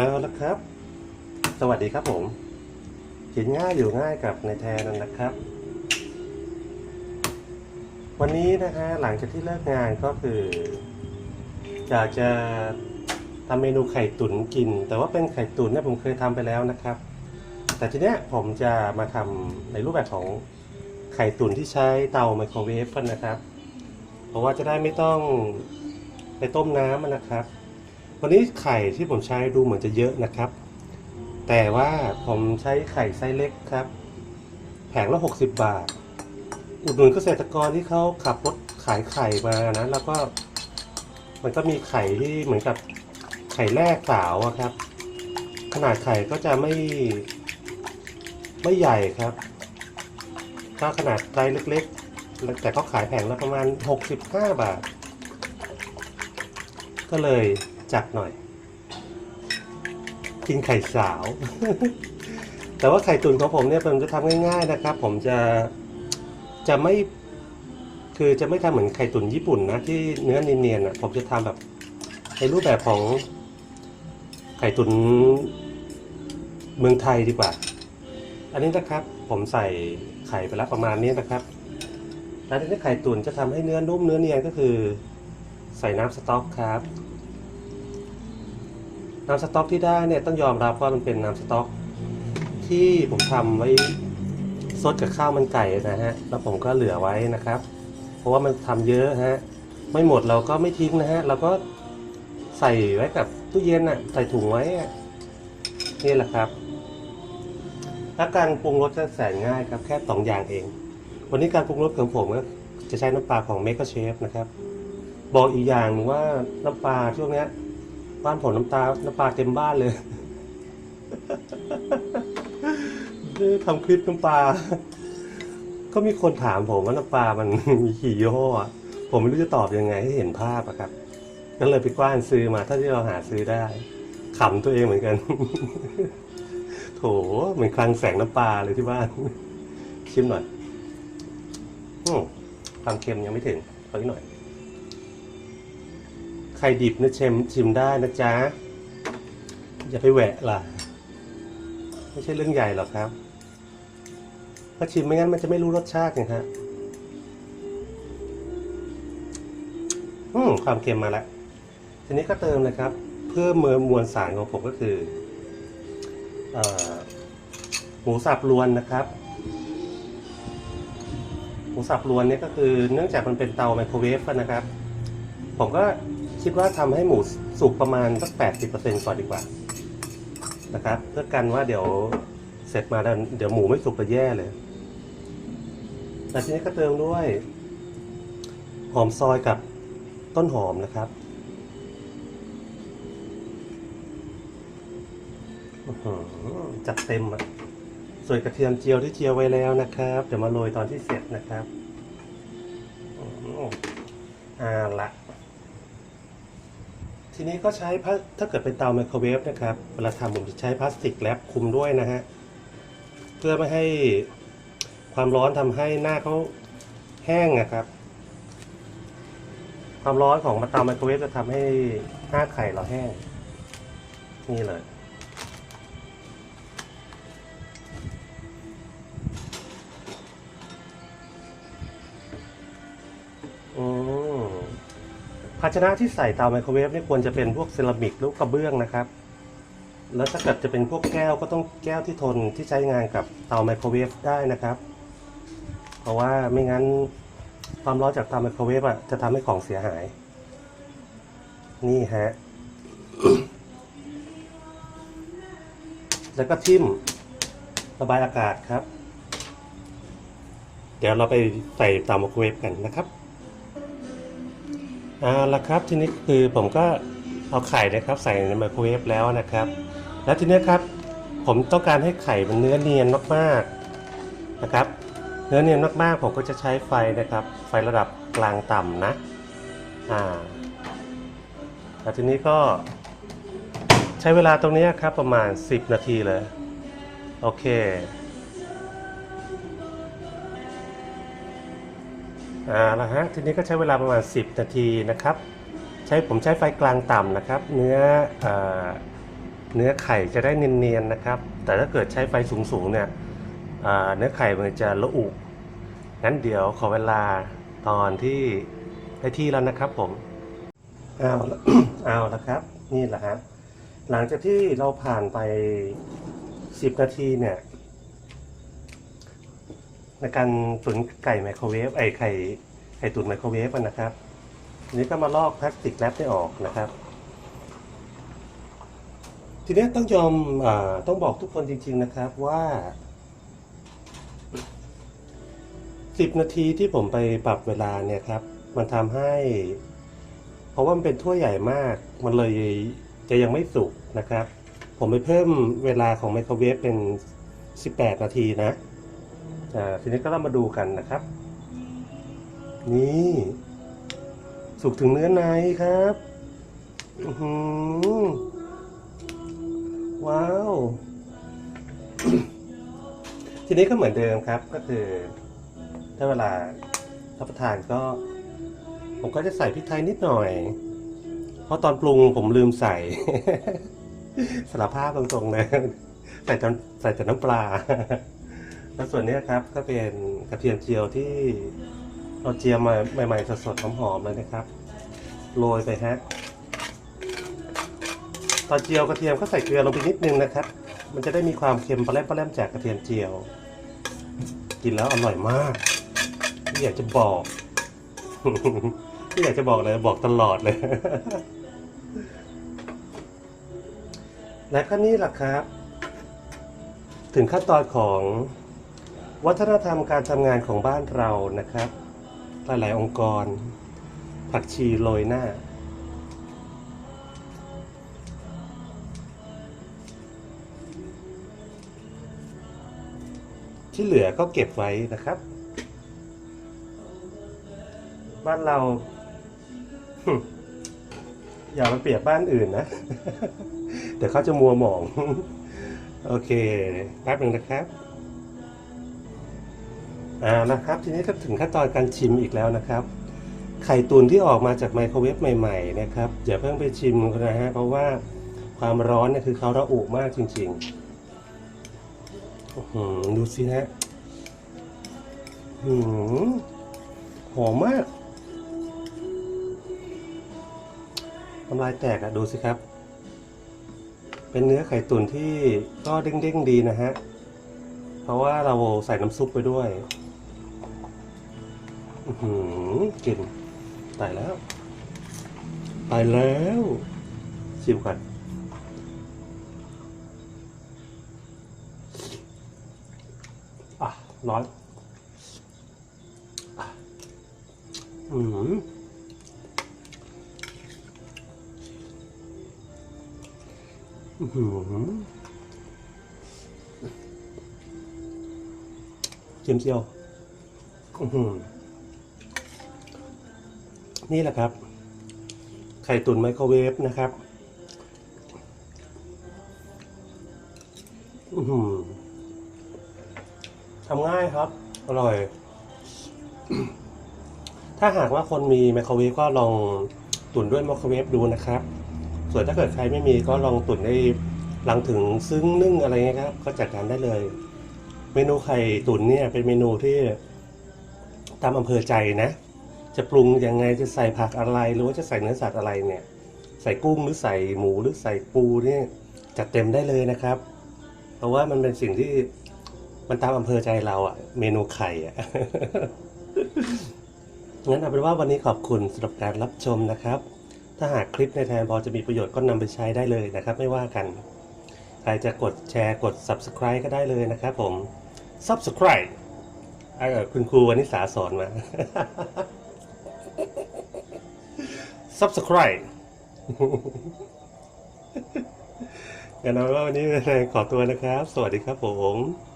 เอาละครับ สวัสดีครับผมกินง่ายอยู่ง่ายกับในแทนนะครับ วันนี้นะฮะหลังจากที่เลิกงานก็คืออยากจะทำเมนูไข่ตุ๋นกิน แต่ว่าเป็นไข่ตุ๋นเนี่ยผมเคยทำไปแล้วนะครับ แต่ทีเนี้ยผมจะมาทำในรูปแบบของไข่ตุ๋นที่ใช้เตาไมโครเวฟกันนะครับ เพราะว่าจะได้ไม่ต้องไปต้มน้ำนะครับ วันนี้ไข่ที่ผมใช้ดูเหมือนจะเยอะนะครับ แต่ว่าผมใช้ไข่ไซส์เล็กครับ แผงละ 60 บาท อุดหนุนเกษตรกรที่เขาขับรถขายไข่มานะ แล้วก็ มันก็มีไข่ที่เหมือนกับไข่แรกสาวครับ ขนาดไข่ก็จะไม่ ไม่ใหญ่ครับก็ขนาดไซส์เล็กๆ แต่ก็ขายแผงละประมาณ 65 บาท ก็เลย จัดหน่อย กินไข่สาว แต่ว่าไข่ตุ๋นของผมเนี่ยผมจะทำง่าย ๆนะครับ ผมจะจะไม่คือจะไม่ทำเหมือนไข่ตุ๋นญี่ปุ่นนะที่เนื้อเนียนๆอะผมจะทำแบบในรูปแบบของไข่ตุ๋นเมืองไทยดีกว่า อันนี้นะครับผมใส่ไข่ไปแล้วประมาณนี้นะครับ แล้วทีนี้ไข่ตุ๋นจะทำให้เนื้อนุ่มเนื้อเนียนก็คือ ใส่น้ำสต๊อกครับ น้ำสต๊อกที่ได้เนี่ยต้องยอมรับว่ามันเป็นน้ำสต๊อก ที่ผมทำไว้ซดกับข้าวมันไก่นะฮะ แล้วผมก็เหลือไว้นะครับ เพราะว่ามันทำเยอะฮะ ไม่หมดเราก็ไม่ทิ้งนะฮะ เราก็ใส่ไว้กับตู้เย็นอะ ใส่ถุงไว้นี่แหละครับและการปรุงรสก็แสนง่ายครับ แค่สองอย่างเอง วันนี้การปรุงรสของผมก็จะใช้น้ำปลาของ m a k e r Chef นะครับ บอกอีกอย่างหนึ่ว่าน้ำปลาช่วงเนี้ย บ้านผมน้ำตา น้ำปลาเต็มบ้านเลยทำคลิปน้ำปลา ก็มีคนถามผมว่าน้ำปลามันมีกี่ยี่ห้อผมไม่รู้จะตอบยังไงให้เห็นภาพอะครับก็เลยไปกว้านซื้อมาถ้าที่เราหาซื้อได้ขำตัวเองเหมือนกัน โถเหมือนคลังแสงน้ำปลาเลยที่บ้าน ชิมหน่อยอความเค็มยังไม่ถึงขออีกหน่อย ไข่ดิบนะเชมชิมได้นะจ๊ะ อย่าไปแหวะล่ะ ไม่ใช่เรื่องใหญ่หรอกครับถ้าชิมไม่งั้นมันจะไม่รู้รสชาติไงฮะอืมความเค็มมาแล้วทีนี้ก็เติมนะครับ เพื่อเมือมวลสารของผมก็คืออหมูสับรวนนะครับหมูสับรวนเนี่ยก็คือเนื่องจากมันเป็นเตาไมโครเวฟนะครับ ผมก็ คิดว่าทำให้หมูสุกประมาณสักแปดสิบเปอร์เซ็นต์ก่อนดีกว่า นะครับ เพื่อกันว่าเดี๋ยวเสร็จมาแล้วเดี๋ยวหมูไม่สุกจะแย่เลยแต่ทีนี้ก็เติมด้วย หอมซอยกับต้นหอมนะครับจัดเต็มอะส่วนกระเทียมเจียวที่เจียวไว้แล้วนะครับ เดี๋ยวมาโรยตอนที่เสร็จนะครับอ๋อออ่าละ ทีนี้ก็ใช้พถ้าเกิดเป็นเตาไมโครเวฟนะครับเวลาทำผมจะใช้พลาสติกแรปคุมด้วยนะฮะเพื่อไม่ให้ความร้อนทำให้หน้าเขาแห้งนะครับ ความร้อนของเตาไมโครเวฟจะทำให้หน้าไข่เราแห้ง นี่เลยอื ภาชนะที่ใส่เตาไมโครเวฟนี่ควรจะเป็นพวกเซรามิกหรือกระเบื้องนะครับ แล้วถ้าเกิดจะเป็นพวกแก้วก็ต้องแก้วที่ทนที่ใช้งานกับเตาไมโครเวฟได้นะครับ เพราะว่าไม่งั้นความร้อนจากเตาไมโครเวฟอะจะทำให้ของเสียหาย นี่ฮะ แล้วก็ทิ่มระบายอากาศครับ เดี๋ยวเราไปใส่เตาไมโครเวฟกันนะครับ เอาละครับทีนี้คือผมก็เอาไข่นะครับใส่ในไมโครเวฟแล้วนะครับ แล้วทีนี้ครับผมต้องการให้ไข่มันเนื้อเนียนมากๆนะครับ เนื้อเนียนมากๆผมก็จะใช้ไฟนะครับ ไฟระดับกลางต่ำนะอ่าแล้วทีนี้ก็ใช้เวลาตรงนี้ครับประมาณ 10 นาทีเลย โอเค อ่าละฮะทีนี้ก็ใช้เวลาประมาณ 10 นาทีนะครับ ใช้ผมใช้ไฟกลางต่ำนะครับ เนื้อเอเนื้อไข่จะได้เนียนๆนะครับ แต่ถ้าเกิดใช้ไฟสูงๆเนี่ยเนื้อไข่มันจะละอุงั้นเดี๋ยวขอเวลาตอนที่ได้ที่แล้วนะครับผมเอาเอาละครับ นี่แหละฮะหลังจากที่เราผ่านไปสิบนาทีเนี่ย ในการตุ๋นไก่ไมโครเวฟไอไข่ไข่ตุ๋นไมโครเวฟนะครับทีนี้ก็มาลอกพลาสติกแรปได้ออกนะครับ ทีนี้ต้องยอมอต้องบอกทุกคนจริง ๆนะครับว่าสิบนาทีที่ผมไปปรับเวลาเนี่ยครับ มันทำให้ เพราะว่ามันเป็นถ้วยใหญ่มาก มันเลยจะยังไม่สุกนะครับ ผมไปเพิ่มเวลาของไมโครเวฟเป็น 18 นาทีนะ อ่าทีนี้ก็เรามาดูกันนะครับ นี่ สุกถึงเนื้อในครับอือหือว้าว ทีนี้ก็เหมือนเดิมครับ ก็คือ ถ้าเวลารับประทานก็ ผมก็จะใส่พริกไทยนิดหน่อย เพราะตอนปรุงผมลืมใส่ สารภาพตรงๆเลยใส่แต่ใส่แต่น้ำปลา แล้วส่วนนี้ครับก็เป็นกระเทียมเจียวที่เราเจียวมาใหม่ๆสดๆหอมๆเลยนะครับ โรยไปฮะตอนเจียวกระเทียมก็ใส่เกลือลงไปนิดนึงนะครับ มันจะได้มีความเค็มปลาแรมปลาแรมจากกระเทียมเจียว กินแล้วอร่อยมากไม่อยากจะบอกไม่อยากจะบอกเลยบอกตลอดเลย และก็นี่แหละครับ ถึงขั้นตอนของ วัฒนธรรมการทำงานของบ้านเรานะครับ หลายๆองค์กร ผักชีโรยหน้า ที่เหลือก็เก็บไว้นะครับ บ้านเรา อย่ามาเปรียบบ้านอื่นนะ เดี๋ยวเขาจะมัวหมอง โอเค แป๊บหนึ่งนะครับ อ่านะครับทีนี้ก็ถึงขั้นตอนการชิมอีกแล้วนะครับ ไข่ตุนที่ออกมาจากไมโครเวฟใหม่ๆนะครับอย่าเพิ่งไปชิมนะฮะเพราะว่าความร้อนเนี่ยคือเขาระอุมากจริงๆดูสิฮะหืมหอมมากน้ำลายแตกอะดูสิครับ เป็นเนื้อไข่ตุ๋นที่ก็เด้งๆดีนะฮะ เพราะว่าเราใส่น้ำซุปไปด้วย อือหือกลิ่นตายแล้ว ตายแล้วชิมก่อนอะร้อนอืมอือหือเจียมเจียวอือหือ นี่แหละครับ ไข่ตุ๋นไมโครเวฟนะครับทำง่ายครับ อร่อย ถ้าหากว่าคนมีไมโครเวฟก็ลองตุ๋นด้วยไมโครเวฟดูนะครับ ส่วนถ้าเกิดใครไม่มีก็ลองตุ๋นในหลังถึงซึ้งนึ่งอะไรเงี้ยครับ ก็จัดการได้เลย เมนูไข่ตุ๋นเนี่ยเป็นเมนูที่ตามอำเภอใจนะ จะปรุงยังไงจะใส่ผักอะไรหรือว่าจะใส่เนื้อสัตว์อะไรเนี่ย ใส่กุ้งหรือใส่หมูหรือใส่ปูเนี่ยจัดเต็มได้เลยนะครับ เพราะว่ามันเป็นสิ่งที่มันตามอำเภอใจเราอะเมนูไข่อะงั้นเอาเป็นว่าวันนี้ขอบคุณสำหรับการรับชมนะครับ ถ้าหากคลิปในแทนพอจะมีประโยชน์ก็นำไปใช้ได้เลยนะครับ ไม่ว่ากัน ใครจะกดแชร์กด subscribe ก็ได้เลยนะครับผม subscribe คุณครูวันิสาสอนมา subscribe งั้นเอาว่าวันนี้ขอตัวนะครับ สวัสดีครับผม